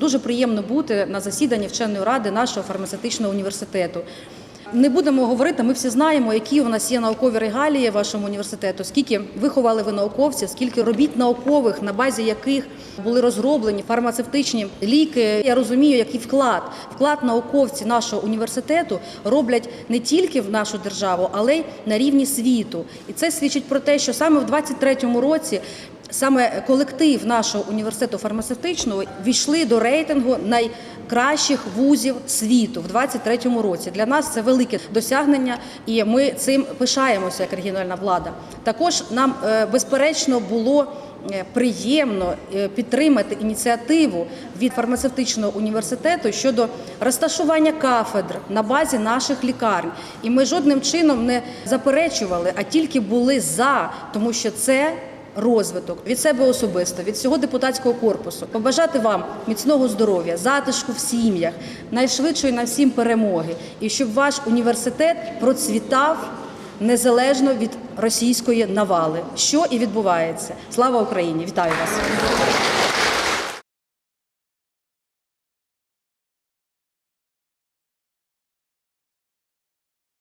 Дуже приємно бути на засіданні вченої ради нашого фармацевтичного університету. Не будемо говорити, ми всі знаємо, які у нас є наукові регалії вашому університету, скільки виховали ви науковців, скільки робіт наукових, на базі яких були розроблені фармацевтичні ліки. Я розумію, який вклад вклад науковці нашого університету роблять не тільки в нашу державу, але й на рівні світу. І це свідчить про те, що саме в 23-му році. Саме колектив нашого університету фармацевтичного війшли до рейтингу найкращих вузів світу в 23-му році. Для нас це велике досягнення, і ми цим пишаємося як регіональна влада. Також нам е, безперечно було е, приємно е, підтримати ініціативу від фармацевтичного університету щодо розташування кафедр на базі наших лікарень. І ми жодним чином не заперечували, а тільки були за, тому що це розвиток від себе особисто, від всього депутатського корпусу. Побажати вам міцного здоров'я, затишку в сім'ях, найшвидшої на всім перемоги, і щоб ваш університет процвітав незалежно від російської навали, що і відбувається. Слава Україні! Вітаю вас!